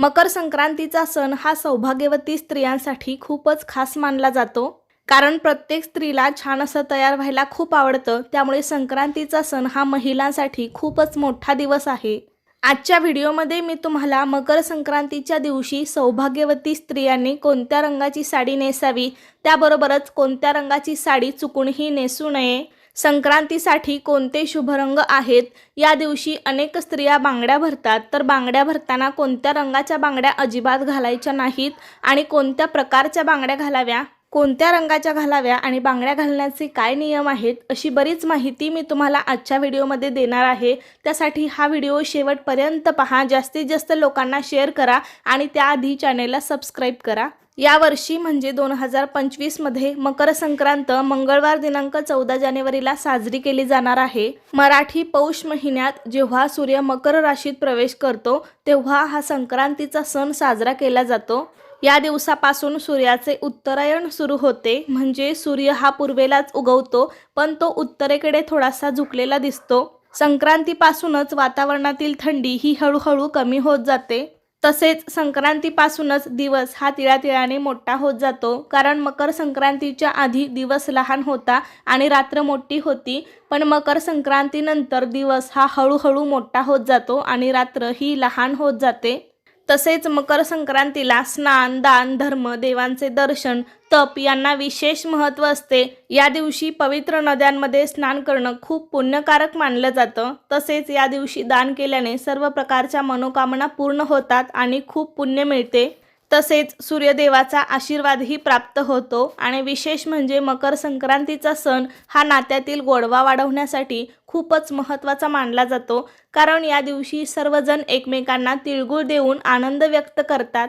मकर संक्रांतीचा सण हा सौभाग्यवती स्त्रियांसाठी खूपच खास मानला जातो. कारण प्रत्येक स्त्रीला छान असं तयार व्हायला खूप आवडतं. त्यामुळे संक्रांतीचा सण हा महिलांसाठी खूपच मोठा दिवस आहे. आजच्या व्हिडिओमध्ये मी तुम्हाला मकर संक्रांतीच्या दिवशी सौभाग्यवती स्त्रियांनी कोणत्या रंगाची साडी नेसावी त्याबरोबरच कोणत्या रंगाची साडी चुकूनही नेसू नये. संक्रांतीसाठी कोणते शुभ रंग आहेत? या दिवशी अनेक स्त्रिया बांगड्या भरतात. तर बांगड्या भरताना कोणत्या रंगाच्या बांगड्या अजिबात घालायच्या नाहीत? आणि कोणत्या प्रकारच्या बांगड्या घालाव्या? कोणत्या रंगाच्या घालाव्या? आणि बांगड्या घालण्याचे काय नियम आहेत? अशी बरीच माहिती मी तुम्हाला आजच्या व्हिडिओमध्ये देणार आहे. त्यासाठी हा व्हिडिओ शेवटपर्यंत पहा. जास्तीत जास्त लोकांना शेअर करा आणि त्याआधी चॅनेलला सबस्क्राईब करा. यावर्षी म्हणजे दोन हजार पंचवीसमध्ये मकर संक्रांत मंगळवार दिनांक चौदा जानेवारीला साजरी केली जाणार आहे. मराठी पौष महिन्यात जेव्हा सूर्य मकर राशीत प्रवेश करतो तेव्हा हा संक्रांतीचा सण साजरा केला जातो. या दिवसापासून सूर्याचे उत्तरायण सुरू होते. म्हणजे सूर्य हा पूर्वेलाच उगवतो पण तो उत्तरेकडे थोडासा झुकलेला दिसतो. संक्रांतीपासूनच वातावरणातील थंडी ही हळूहळू कमी होत जाते. तसेच संक्रांतीपासूनच दिवस हा तिळातिळाने मोठा होत जातो. कारण मकर संक्रांतीच्या आधी दिवस लहान होता आणि रात्र मोठी होती. पण मकर संक्रांतीनंतर दिवस हा हळूहळू मोठा होत जातो आणि रात्र ही लहान होत जाते. तसेच मकर संक्रांतीला स्नान दान धर्म देवांचे दर्शन तप यांना विशेष महत्त्व असते. या दिवशी पवित्र नद्यांमध्ये स्नान करणं खूप पुण्यकारक मानलं जातं. तसेच या दिवशी दान केल्याने सर्व प्रकारच्या मनोकामना पूर्ण होतात आणि खूप पुण्य मिळते. तसेच सूर्यदेवाचा आशीर्वादही प्राप्त होतो आणि विशेष म्हणजे मकर संक्रांतीचा सण हा नात्यातील गोडवा वाढवण्यासाठी खूपच महत्त्वाचा मानला जातो. कारण या दिवशी सर्वजण एकमेकांना तिळगुळ देऊन आनंद व्यक्त करतात.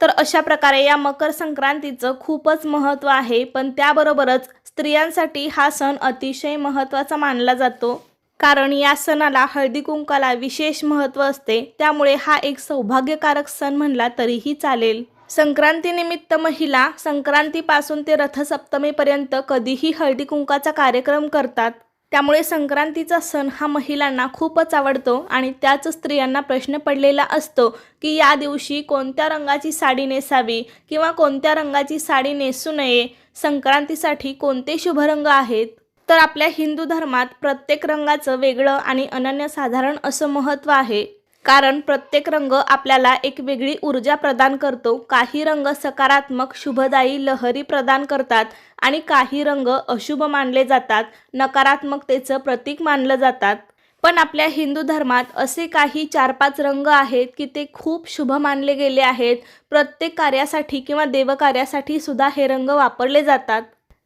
तर अशा प्रकारे या मकर संक्रांतीचं खूपच महत्त्व आहे. पण त्याबरोबरच स्त्रियांसाठी हा सण अतिशय महत्त्वाचा मानला जातो. कारण या सणाला हळदी कुंकाला विशेष महत्त्व असते. त्यामुळे हा एक सौभाग्यकारक सण म्हणला तरीही चालेल. संक्रांतीनिमित्त महिला संक्रांतीपासून ते रथसप्तमीपर्यंत कधीही हळदी कुंकाचा कार्यक्रम करतात. त्यामुळे संक्रांतीचा सण हा महिलांना खूपच आवडतो आणि त्याच स्त्रियांना प्रश्न पडलेला असतो की या दिवशी कोणत्या रंगाची साडी नेसावी किंवा कोणत्या रंगाची साडी नेसू नये? संक्रांतीसाठी कोणते शुभ रंग आहेत? तर आपल्या हिंदू धर्मात प्रत्येक रंगाचं वेगळं आणि अनन्यसाधारण असं महत्त्व आहे. कारण प्रत्येक रंग आपल्याला एक वेगळी ऊर्जा प्रदान करतो. काही रंग सकारात्मक शुभदायी लहरी प्रदान करतात आणि काही रंग अशुभ मानले जातात. नकारात्मकतेचं प्रतीक मानलं जातात. पण आपल्या हिंदू धर्मात असे काही चार पाच रंग आहेत की ते खूप शुभ मानले गेले आहेत. प्रत्येक कार्यासाठी किंवा देवकार्यासाठी सुद्धा हे रंग वापरले जातात.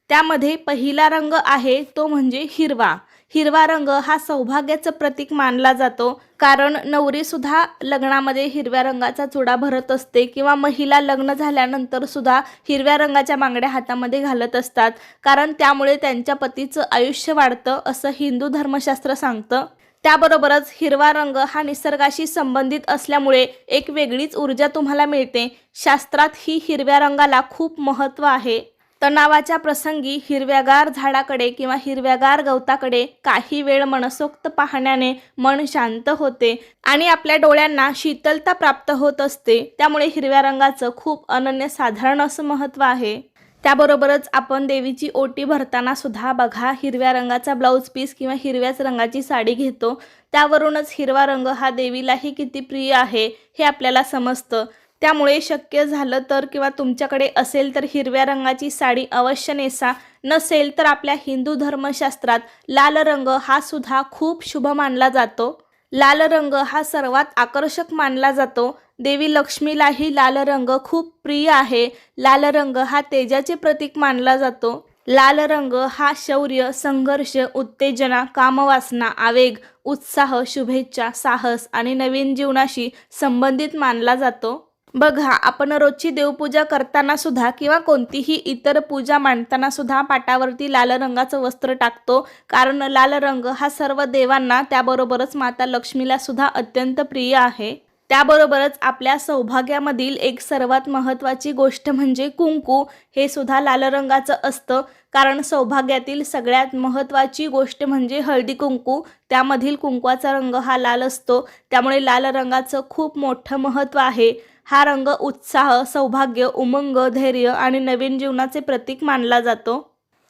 त्यामध्ये पहिला रंग आहे तो म्हणजे हिरवा. हिरवा रंग हा सौभाग्याचं प्रतीक मानला जातो. कारण नवरीसुद्धा लग्नामध्ये हिरव्या रंगाचा चुडा भरत असते किंवा महिला लग्न झाल्यानंतर सुद्धा हिरव्या रंगाच्या बांगड्या हातामध्ये घालत असतात. कारण त्यामुळे त्यांच्या पतीचं आयुष्य वाढतं असं हिंदू धर्मशास्त्र सांगतं. त्याबरोबरच हिरवा रंग हा निसर्गाशी संबंधित असल्यामुळे एक वेगळीच ऊर्जा तुम्हाला मिळते. शास्त्रात ही हिरव्या रंगाला खूप महत्त्व आहे. तणावाच्या प्रसंगी हिरव्यागार झाडाकडे किंवा हिरव्यागार गवताकडे काही वेळ मनसोक्त पाहण्याने मन शांत होते आणि आपल्या डोळ्यांना शीतलता प्राप्त होत असते. त्यामुळे हिरव्या रंगाचं खूप अनन्यसाधारण असं महत्त्व आहे. त्याबरोबरच आपण देवीची ओटी भरताना सुद्धा बघा हिरव्या रंगाचा ब्लाऊज पीस किंवा हिरव्याच रंगाची साडी घेतो. त्यावरूनच हिरवा रंग हा देवीलाही किती प्रिय आहे हे आपल्याला समजतं. त्यामुळे शक्य झालं तर किंवा तुमच्याकडे असेल तर हिरव्या रंगाची साडी अवश्य नेसा. नसेल तर आपल्या हिंदू धर्मशास्त्रात लाल रंग हा सुद्धा खूप शुभ मानला जातो. लाल रंग हा सर्वात आकर्षक मानला जातो. देवी लक्ष्मीलाही लाल रंग खूप प्रिय आहे. लाल रंग हा तेजाचे प्रतीक मानला जातो. लाल रंग हा शौर्य संघर्ष उत्तेजना कामवासना आवेग उत्साह शुभेच्छा साहस आणि नवीन जीवनाशी संबंधित मानला जातो. बघा आपण रोजची देवपूजा करताना सुद्धा किंवा कोणतीही इतर पूजा मांडताना सुद्धा पाटावरती लाल रंगाचं वस्त्र टाकतो. कारण लाल रंग हा सर्व देवांना त्याबरोबरच माता लक्ष्मीला सुद्धा अत्यंत प्रिय आहे. त्याबरोबरच आपल्या सौभाग्यामधील एक सर्वात महत्त्वाची गोष्ट म्हणजे कुंकू. हे सुद्धा लाल रंगाचं असतं. कारण सौभाग्यातील सगळ्यात महत्त्वाची गोष्ट म्हणजे हळदी कुंकू. त्यामधील कुंकवाचा रंग हा लाल असतो. त्यामुळे लाल रंगाचं खूप मोठं महत्त्व आहे. हा रंग उत्साह सौभाग्य उमंग धैर्य आणि नवीन जीवनाचे प्रतीक मानला जातो.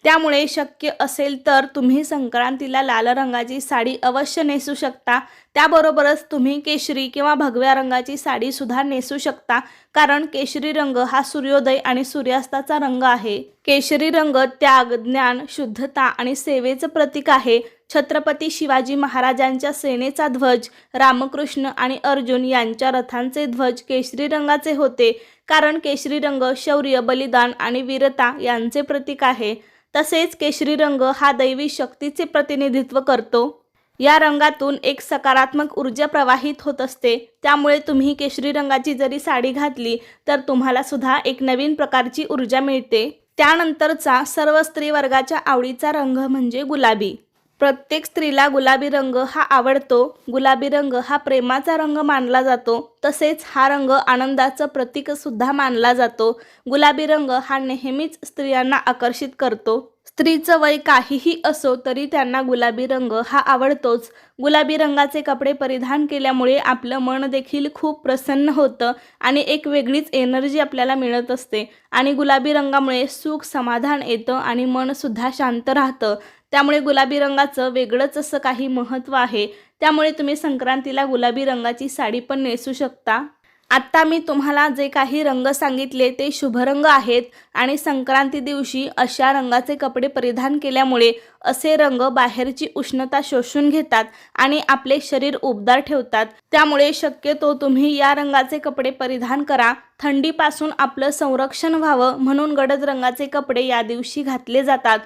त्यामुळे शक्य असेल तर तुम्ही संक्रांतीला लाल रंगाची साडी अवश्य नेसू शकता. त्याबरोबरच तुम्ही केशरी किंवा भगव्या रंगाची साडीसुद्धा नेसू शकता कारण केशरी रंग हा सूर्योदय आणि सूर्यास्ताचा रंग आहे. केशरी रंग त्याग ज्ञान शुद्धता आणि सेवेचं प्रतीक आहे. छत्रपती शिवाजी महाराजांच्या सेनेचा ध्वज रामकृष्ण आणि अर्जुन यांच्या रथांचे ध्वज केशरी रंगाचे होते कारण केशरी रंग शौर्य बलिदान आणि वीरता यांचे प्रतीक आहे. तसेच केशरी रंग हा दैवी शक्तीचे प्रतिनिधित्व करतो. या रंगातून एक सकारात्मक ऊर्जा प्रवाहित होत असते. त्यामुळे तुम्ही केशरी रंगाची जरी साडी घातली तर तुम्हाला सुद्धा एक नवीन प्रकारची ऊर्जा मिळते. त्यानंतरचा सर्व स्त्री वर्गाच्या आवडीचा रंग म्हणजे गुलाबी. प्रत्येक स्त्रीला गुलाबी रंग हा आवडतो. गुलाबी रंग हा प्रेमाचा रंग मानला जातो. तसेच हा रंग आनंदाचं प्रतीक सुद्धा मानला जातो. गुलाबी रंग हा नेहमीच स्त्रियांना आकर्षित करतो. स्त्रीचं वय काहीही असो तरी त्यांना गुलाबी रंग हा आवडतोच. गुलाबी रंगाचे कपडे परिधान केल्यामुळे आपलं मन देखील खूप प्रसन्न होतं आणि एक वेगळीच एनर्जी आपल्याला मिळत असते. आणि गुलाबी रंगामुळे सुख समाधान येतं आणि मनसुद्धा शांत राहतं. त्यामुळे गुलाबी रंगाचं वेगळंच असं काही महत्त्व आहे. त्यामुळे तुम्ही संक्रांतीला गुलाबी रंगाची साडी पण नेसू शकता. आत्ता मी तुम्हाला जे काही रंग सांगितले ते शुभ रंग आहेत आणि संक्रांती दिवशी अशा रंगाचे कपडे परिधान केल्यामुळे असे रंग बाहेरची उष्णता शोषून घेतात आणि आपले शरीर उबदार ठेवतात. त्यामुळे शक्यतो तुम्ही या रंगाचे कपडे परिधान करा. थंडीपासून आपलं संरक्षण व्हावं म्हणून गडद रंगाचे कपडे या दिवशी घातले जातात.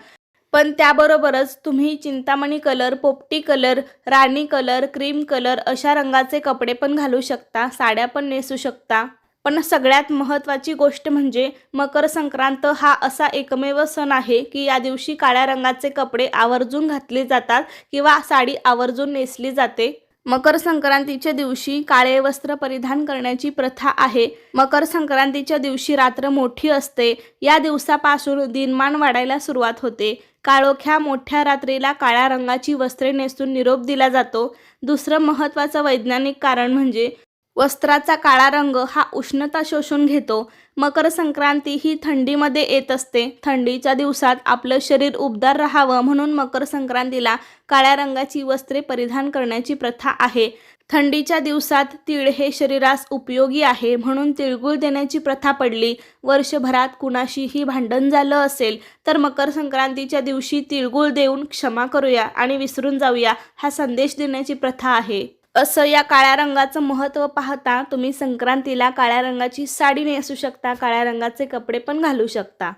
पण त्याबरोबरच तुम्ही चिंतामणी कलर पोपटी कलर राणी कलर क्रीम कलर अशा रंगाचे कपडे पण घालू शकता साड्या पण नेसू शकता. पण सगळ्यात महत्त्वाची गोष्ट म्हणजे मकर संक्रांत हा असा एकमेव सण आहे की या दिवशी काळ्या रंगाचे कपडे आवर्जून घातले जातात किंवा साडी आवर्जून नेसली जाते. मकर संक्रांतीच्या दिवशी काळे वस्त्र परिधान करण्याची प्रथा आहे. मकर संक्रांतीच्या दिवशी रात्र मोठी असते. या दिवसापासून दिनमान वाढायला सुरुवात होते. काळोख्या मोठ्या रात्रीला काळ्या रंगाची वस्त्रे नेसून निरोप दिला जातो. दुसरं महत्त्वाचं वैज्ञानिक कारण म्हणजे वस्त्राचा काळा रंग हा उष्णता शोषून घेतो. मकर संक्रांती ही थंडीमध्ये येत असते. थंडीच्या दिवसात आपलं शरीर उबदार राहावं म्हणून मकर संक्रांतीला काळ्या रंगाची वस्त्रे परिधान करण्याची प्रथा आहे. थंडीच्या दिवसात तीळ हे शरीरास उपयोगी आहे म्हणून तिळगुळ देण्याची प्रथा पडली. वर्षभरात कुणाशीही भांडण झालं असेल तर मकर संक्रांतीच्या दिवशी तिळगुळ देऊन क्षमा करूया आणि विसरून जाऊया हा संदेश देण्याची प्रथा आहे. असं या काळ्या रंगाचं महत्त्व पाहता तुम्ही संक्रांतीला काळ्या रंगाची साडी नेसू शकता काळ्या रंगाचे कपडे पण घालू शकता.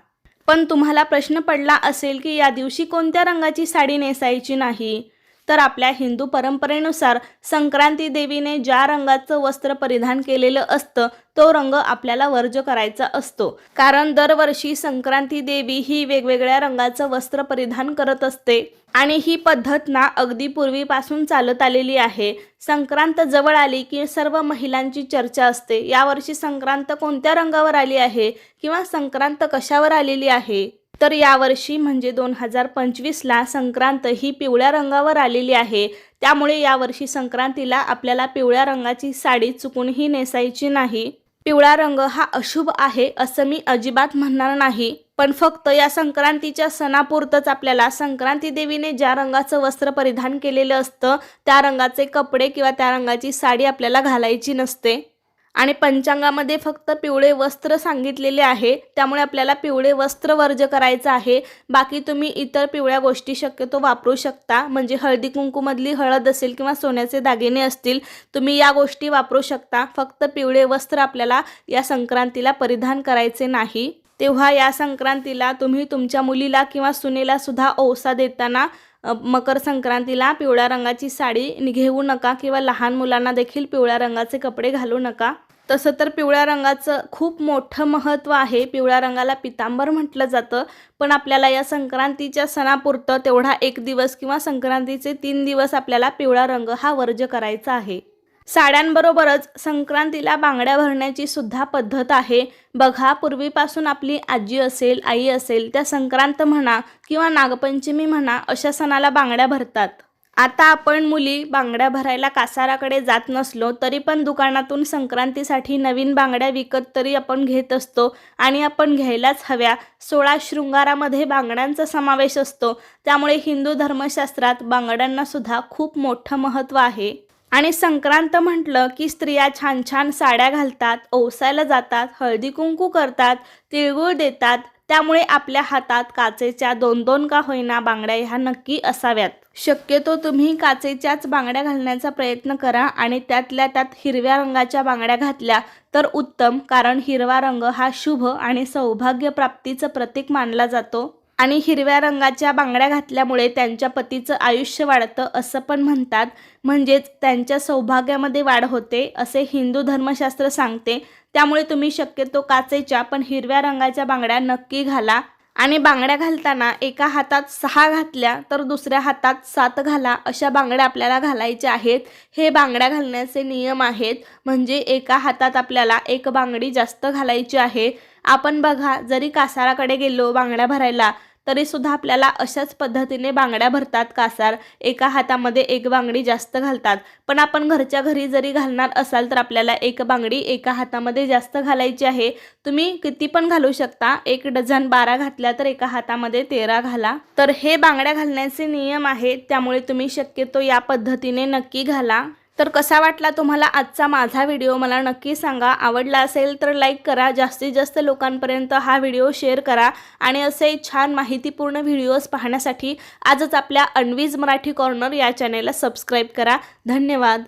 पण तुम्हाला प्रश्न पडला असेल की या दिवशी कोणत्या रंगाची साडी नेसायची नाही? तर आपल्या हिंदू परंपरेनुसार संक्रांती देवीने ज्या रंगाचं वस्त्र परिधान केलेलं असतं तो रंग आपल्याला वर्ज करायचा असतो. कारण दरवर्षी संक्रांती देवी ही वेगवेगळ्या रंगाचं वस्त्र परिधान करत असते आणि ही पद्धत ना अगदी पूर्वीपासून चालत आलेली आहे. संक्रांत जवळ आली की सर्व महिलांची चर्चा असते. यावर्षी संक्रांत कोणत्या रंगावर आली आहे किंवा संक्रांत कशावर आलेली आहे? तर यावर्षी म्हणजे दोन हजार पंचवीसला संक्रांत ही पिवळ्या रंगावर आलेली आहे. त्यामुळे यावर्षी संक्रांतीला आपल्याला पिवळ्या रंगाची साडी चुकूनही नेसायची नाही. पिवळा रंग हा अशुभ आहे असं मी अजिबात म्हणणार नाही. पण फक्त या संक्रांतीच्या सणापुरतंच आपल्याला संक्रांती देवीने ज्या रंगाचं वस्त्र परिधान केलेलं असतं त्या रंगाचे कपडे किंवा त्या रंगाची साडी आपल्याला घालायची नसते. आणि पंचांगामध्ये फक्त पिवळे वस्त्र सांगितलेले आहे त्यामुळे आपल्याला पिवळे वस्त्र वर्ज करायचं आहे. बाकी तुम्ही इतर पिवळ्या गोष्टी शक्यतो वापरू शकता म्हणजे हळदी कुंकूमधली हळद असेल किंवा सोन्याचे दागिने असतील तुम्ही या गोष्टी वापरू शकता. फक्त पिवळे वस्त्र आपल्याला या संक्रांतीला परिधान करायचे नाही. तेव्हा या संक्रांतीला तुम्ही तुमच्या मुलीला किंवा सुनेला सुद्धा ओसा देताना मकर संक्रांतीला पिवळ्या रंगाची साडी घेऊ नका किंवा लहान मुलांना देखील पिवळ्या रंगाचे कपडे घालू नका. तसं तर पिवळ्या रंगाचं खूप मोठं महत्त्व आहे. पिवळ्या रंगाला पितांबर म्हटलं जातं. पण आपल्याला या संक्रांतीच्या सणापुरतं तेवढा एक दिवस किंवा संक्रांतीचे तीन दिवस आपल्याला पिवळा रंग हा वर्ज करायचा आहे. साड्यांबरोबरच संक्रांतीला बांगड्या भरण्याची सुद्धा पद्धत आहे. बघा पूर्वीपासून आपली आजी असेल आई असेल त्या संक्रांत म्हणा किंवा नागपंचमी म्हणा अशा सणाला बांगड्या भरतात. आता आपण मुली बांगड्या भरायला कासाराकडे जात नसलो तरी पण दुकानातून संक्रांतीसाठी नवीन बांगड्या विकत तरी आपण घेत असतो आणि आपण घ्यायलाच हव्या. सोळा शृंगारामध्ये बांगड्यांचा समावेश असतो. त्यामुळे हिंदू धर्मशास्त्रात बांगड्यांना सुद्धा खूप मोठं महत्त्व आहे. आणि संक्रांत म्हटलं की स्त्रिया छान छान साड्या घालतात ओसायला जातात हळदी कुंकू करतात तिळगुळ देतात. त्यामुळे आपल्या हातात काचेच्या दोन दोन का होईना बांगड्या ह्या नक्की असाव्यात. शक्यतो तुम्ही काचेच्याच बांगड्या घालण्याचा प्रयत्न करा आणि त्यातल्या त्यात हिरव्या रंगाच्या बांगड्या घातल्या तर उत्तम कारण हिरवा रंग हा शुभ आणि सौभाग्य प्राप्तीचं प्रतीक मानला जातो. आणि हिरव्या रंगाच्या बांगड्या घातल्यामुळे त्यांच्या पतीचं आयुष्य वाढतं असं पण म्हणतात. म्हणजेच त्यांच्या सौभाग्यामध्ये वाढ होते असे हिंदू धर्मशास्त्र सांगते. त्यामुळे तुम्ही शक्यतो काचेच्या पण हिरव्या रंगाच्या बांगड्या नक्की घाला. आणि बांगड्या घालताना एका हातात सहा घातल्या तर दुसऱ्या हातात सात घाला अशा बांगड्या आपल्याला घालायच्या आहेत. हे बांगड्या घालण्याचे नियम आहेत. म्हणजे एका हातात आपल्याला एक बांगडी जास्त घालायची आहे. आपण बघा जरी कासाराकडे गेलो बांगड्या भरायला तरीसुद्धा आपल्याला अशाच पद्धतीने बांगड्या भरतात कासार. एका हातामध्ये एक बांगडी जास्त घालतात. पण आपण घरच्या घरी जरी घालणार असाल तर आपल्याला एक बांगडी एका हातामध्ये जास्त घालायची आहे. तुम्ही किती पण घालू शकता. एक डझन बारा घातल्या तर एका हातामध्ये तेरा घाला. तर हे बांगड्या घालण्याचे नियम आहेत. त्यामुळे तुम्ही शक्यतो या पद्धतीने नक्की घाला. तर कसा वाटला तुम्हाला आजचा माझा व्हिडिओ? मला नक्की सांगा. आवडला असेल तर लाईक करा. जास्तीत जास्त लोकांपर्यंत हा व्हिडिओ शेअर करा आणि असे छान माहितीपूर्ण व्हिडिओज पाहण्यासाठी आजच आपल्या अनवीज मराठी कॉर्नर या चॅनेलला सबस्क्राईब करा. धन्यवाद.